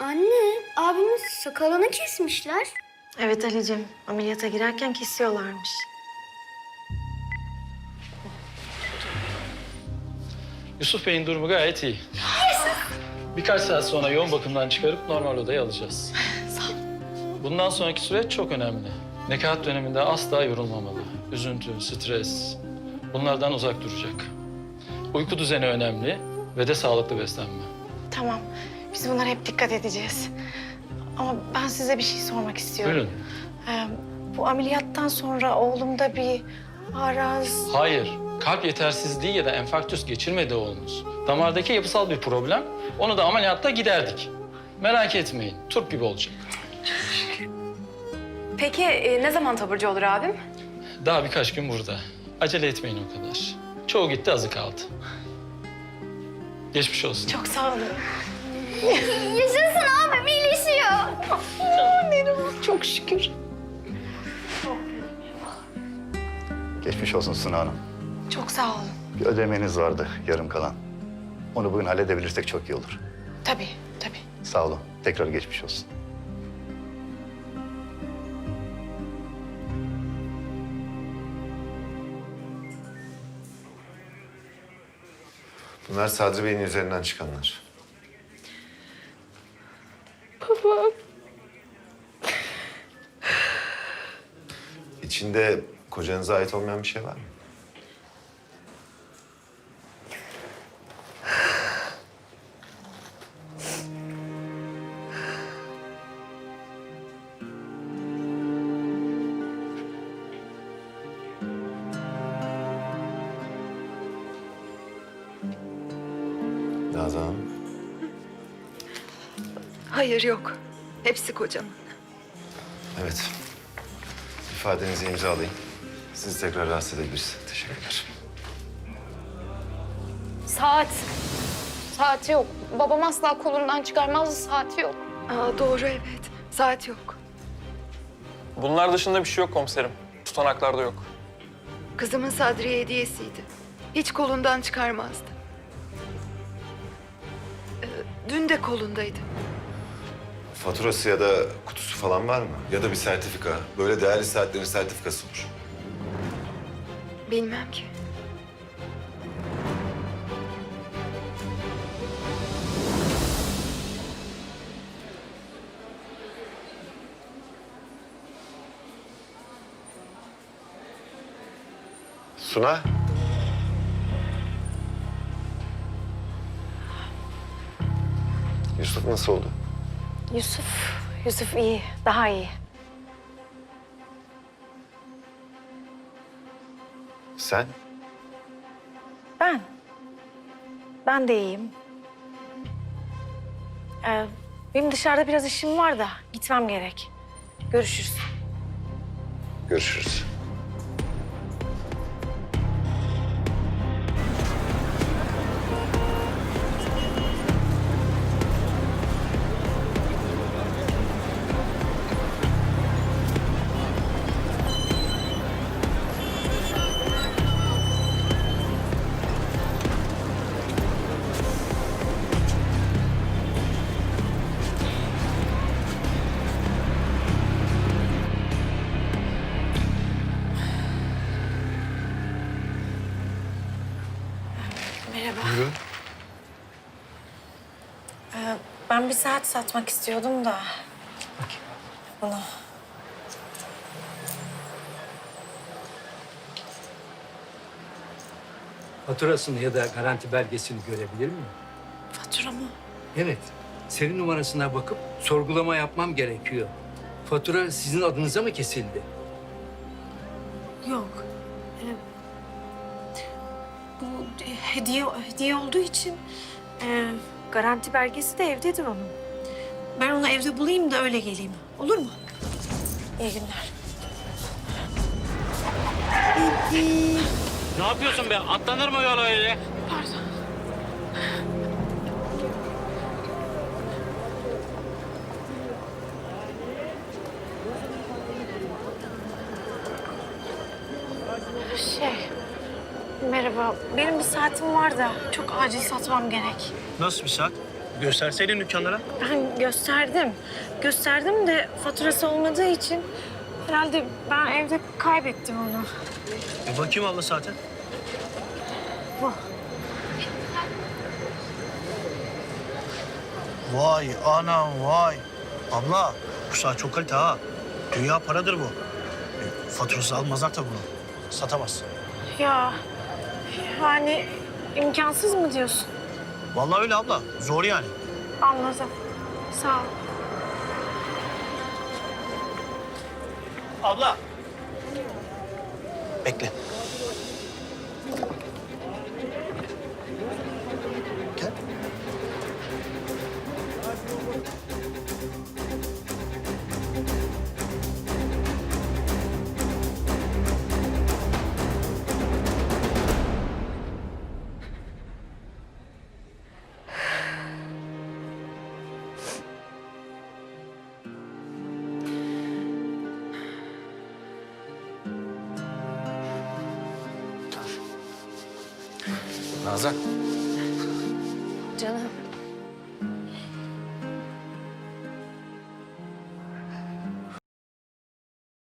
Anne, abimin sakalını kesmişler. Evet Ali'cim, ameliyata girerken kesiyorlarmış. Yusuf Bey'in durumu gayet iyi. Birkaç saat sonra yoğun bakımdan çıkarıp normal odaya alacağız. Bundan sonraki süreç çok önemli. Nekaat döneminde asla yorulmamalı. Üzüntü, stres bunlardan uzak duracak. Uyku düzeni önemli ve de sağlıklı beslenme. Tamam, biz bunlara hep dikkat edeceğiz. Ama ben size bir şey sormak istiyorum. Buyurun. Ee, bu ameliyattan sonra oğlumda bir araz... Hayır, kalp yetersizliği ya da enfarktüs geçirmedi oğlunuz. Damardaki yapısal bir problem. Onu da ameliyatta giderdik. Merak etmeyin, turp gibi olacak. Peki e, ne zaman taburcu olur abim? Daha birkaç gün burada. Acele etmeyin o kadar. Çoğu gitti, azı kaldı. Geçmiş olsun. Çok sağ olun. Yaşasın abim iyileşiyor. Çok şükür. Geçmiş olsun Suna Hanım. Çok sağ olun. Bir ödemeniz vardı yarım kalan. Onu bugün halledebilirsek çok iyi olur. Tabii, tabii. Sağ olun. Tekrar geçmiş olsun. Bunlar Sadri Bey'in üzerinden çıkanlar. Baba. İçinde kocanıza ait olmayan bir şey var mı? Nazan Hanım. Hayır yok. Hepsi kocamın. Evet. İfadenizi imzalayın. Sizi tekrar rahatsız edebiliriz. Teşekkürler. Saat. Saati yok. Babam asla kolundan çıkarmazdı saati yok. Aa, doğru evet. Saat yok. Bunlar dışında bir şey yok komiserim. Tutanaklarda yok. Kızımın Sadriye hediyesiydi. Hiç kolundan çıkarmazdı. Ee, dün de kolundaydı. Faturası ya da kutusu falan var mı? Ya da bir sertifika. Böyle değerli saatlerin sertifikası olur. Bilmem ki. Suna. Yusuf nasıl oldu? Yusuf, Yusuf iyi, daha iyi. Sen? Ben? Ben de iyiyim. Ee, benim dışarıda biraz işim var da gitmem gerek. Görüşürüz. Görüşürüz. Ee, ben bir saat satmak istiyordum da. Bunu. Faturasını ya da garanti belgesini görebilir miyim? Fatura mı? Evet. Seri numarasına bakıp sorgulama yapmam gerekiyor. Fatura sizin adınıza mı kesildi? Yok. Ee, bu hediye hediye olduğu için e, garanti belgesi de evdedir onun. Ben onu evde bulayım da öyle geleyim. Olur mu? İyi günler. Ne yapıyorsun be? Atlanır mı yol öyle? Şey, merhaba. Benim bir saatim var da çok acil satmam gerek. Nasıl bir saat? Gösterseydin dükkanlara. Ben gösterdim. Gösterdim de faturası olmadığı için herhalde ben evde kaybettim onu. Bir bakayım abla zaten. Vay anam vay. Abla bu saat çok kalite ha. Dünya paradır bu. E, faturası almazlar tabii bunu. Satamaz. Ya yani imkansız mı diyorsun? Vallahi öyle abla. Zor yani. Anladım. Sağ ol. Abla. Bekle. Nazan. Canım